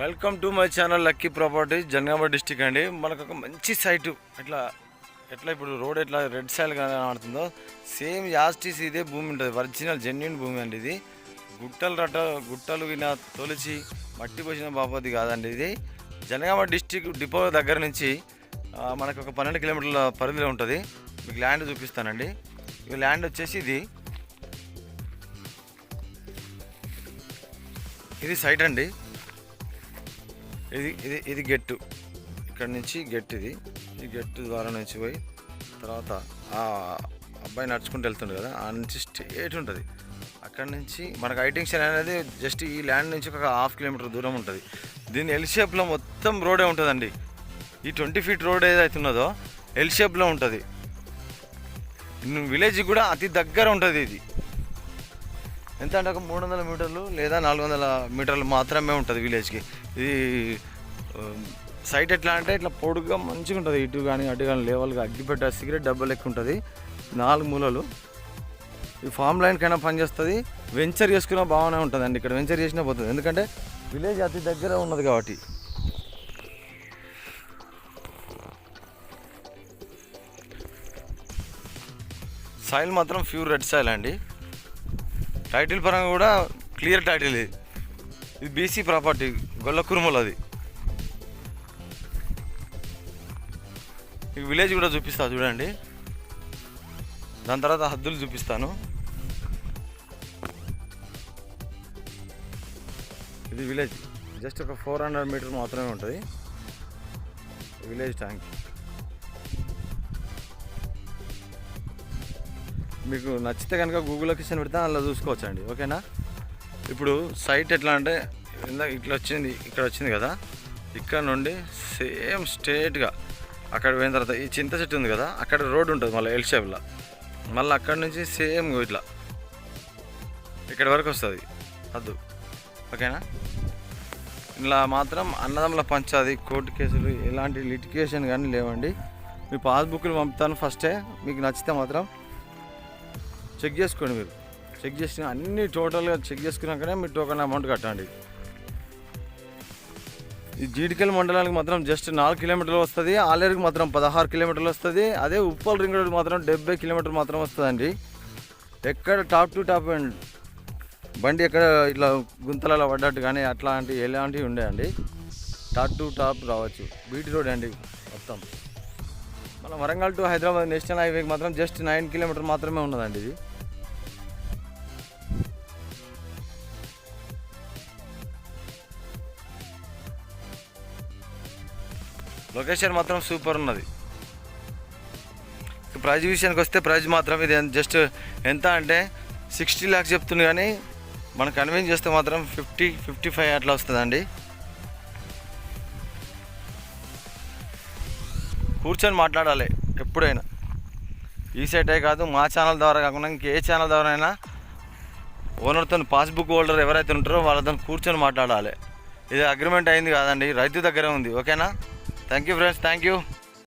Welcome to my channel lucky property Janagama district అండి. మనకు ఒక మంచి సైటు ఎట్లా ఎట్లా ఇప్పుడు రోడ్ ఎట్లా రెడ్ సైడ్ కనబడుతుందో సేమ్ యాస్టిస్ ఇదే భూమి ఉంటుంది. ఒరిజినల్ జెన్యున్ భూమి అండి ఇది. గుట్టలు రట్ట గుట్టలు విన తొలిచి మట్టి పోసిన బాపతి కాదండి ఇది. జనగామ డిస్టిక్ డిపో దగ్గర నుంచి మనకు ఒక పన్నెండు కిలోమీటర్ల పరిధిలో ఉంటుంది. మీకు ల్యాండ్ చూపిస్తానండి. ఈ ల్యాండ్ వచ్చేసి ఇది. ఇది సైట్ అండి. ఇది ఇది ఇది గెట్టు. ఇక్కడ నుంచి గెట్ ఇది. ఈ గెట్టు ద్వారా నుంచి పోయి తర్వాత ఆ అబ్బాయి నడుచుకుంటూ వెళ్తుండే కదా ఆ నుంచి స్ట్రేట్ ఉంటుంది. అక్కడ నుంచి మనకు ఐటింగ్షన్ అనేది జస్ట్ ఈ ల్యాండ్ నుంచి ఒక హాఫ్ కిలోమీటర్ దూరం ఉంటుంది. దీని ఎల్ షేప్లో మొత్తం రోడే ఉంటుందండి. ఈ ట్వంటీ ఫీట్ రోడ్ ఏదైతే ఉన్నదో ఎల్ షేప్లో ఉంటుంది. విలేజ్ కూడా అతి దగ్గర ఉంటుంది ఇది. ఎంత అంటే ఒక మూడు వందల మీటర్లు లేదా నాలుగు వందల మీటర్లు మాత్రమే ఉంటుంది విలేజ్కి ఇది సైట్ ఎట్లా అంటే ఇట్లా పొడుగ్గా మంచిగా ఉంటుంది. ఇటు కానీ అటు కానీ లేవల్గా అగ్గిపెట్ట సిగరెట్ డబ్బులు లెక్క ఉంటుంది. నాలుగు మూలలు. ఈ ఫామ్ లైన్ కైనా పనిచేస్తుంది వెంచర్ చేసుకున్నా బాగానే ఉంటుందండి. ఇక్కడ వెంచర్ చేసినా పోతుంది. ఎందుకంటే విలేజ్ అతి దగ్గర ఉన్నది కాబట్టి. సాయిల్ మాత్రం ప్యూర్ రెడ్ సాయిల్ అండి. టైటిల్ పరంగా కూడా క్లియర్ టైటిల్ ఇది. ఇది బీసీ ప్రాపర్టీ గొల్ల కురుమలు అది. ఈ విలేజ్ కూడా చూపిస్తా చూడండి. దాని తర్వాత హద్దులు చూపిస్తాను. ఇది విలేజ్. జస్ట్ ఒక ఫోర్ హండ్రెడ్ మీటర్ మాత్రమే ఉంటుంది. Village tank. మీకు నచ్చితే కనుక గూగుల్ లొకేషన్ పెడితే అందులో చూసుకోవచ్చండి ఓకేనా? ఇప్పుడు సైట్ ఎట్లా అంటే ఇందాక ఇట్లా వచ్చింది ఇక్కడ వచ్చింది కదా? ఇక్కడ నుండి సేమ్ స్ట్రేట్గా అక్కడ పోయిన తర్వాత ఈ చింత చెట్టు ఉంది కదా అక్కడ రోడ్ ఉంటుంది మళ్ళీ ఎల్ షేప్లో మళ్ళీ అక్కడ నుంచి సేమ్ ఇట్లా. ఇక్కడ వరకు వస్తుంది. అద్దు. ఓకేనా? ఇలా మాత్రం అన్నదమ్ముల పంచాది కోర్టు కేసులు ఎలాంటి లిటికేషన్ కానీ లేవండి. మీ పాస్బుక్లు పంపుతాను ఫస్టే మీకు నచ్చితే మాత్రం. చెక్ చేసుకోండి మీరు. చెక్ చేసిన అన్ని టోటల్గా చెక్ చేసుకున్నాకనే మీరు టోకన్ అమౌంట్ కట్టండి. ఈ జీడికల్ మండలానికి మాత్రం జస్ట్ నాలుగు కిలోమీటర్లు వస్తుంది ఆలేరుకి మాత్రం పదహారు కిలోమీటర్లు వస్తుంది అదే ఉప్పల్ రింగ్ రోడ్ మాత్రం డెబ్బై కిలోమీటర్ మాత్రం వస్తుందండి. ఎక్కడ టాప్ టు టాప్ అండ్ బండి ఎక్కడ ఇట్లా గుంతలలో పడ్డట్టు కానీ అట్లాంటి ఎలాంటివి ఉండేయండి. టాప్ టు టాప్ రావచ్చు. బీటీ రోడ్ అండి మొత్తం. మన వరంగల్ టు హైదరాబాద్ నేషనల్ హైవేకి మాత్రం జస్ట్ నైన్ కిలోమీటర్ మాత్రమే ఉన్నదండి ఇది. లొకేషన్ మాత్రం సూపర్ ఉన్నది. ప్రైజ్ విషయానికి వస్తే ప్రైజ్ మాత్రం ఇది జస్ట్ ఎంత అంటే సిక్స్టీ ల్యాక్స్ చెప్తుంది కానీ మనం కన్విన్స్ చేస్తే మాత్రం ఫిఫ్టీ ఫిఫ్టీ ఫైవ్ అట్లా వస్తుందండి. కూర్చొని మాట్లాడాలి ఎప్పుడైనా. ఈ సైటే కాదు మా ఛానల్ ద్వారా కాకుండా ఇంకే ఛానల్ ద్వారా అయినా ఓనర్తో పాస్బుక్ హోల్డర్ ఎవరైతే ఉంటారో వాళ్ళతో కూర్చొని మాట్లాడాలి. ఇది అగ్రిమెంట్ అయింది కాదండి రైతు దగ్గర ఉంది ఓకేనా? Thank you friends thank you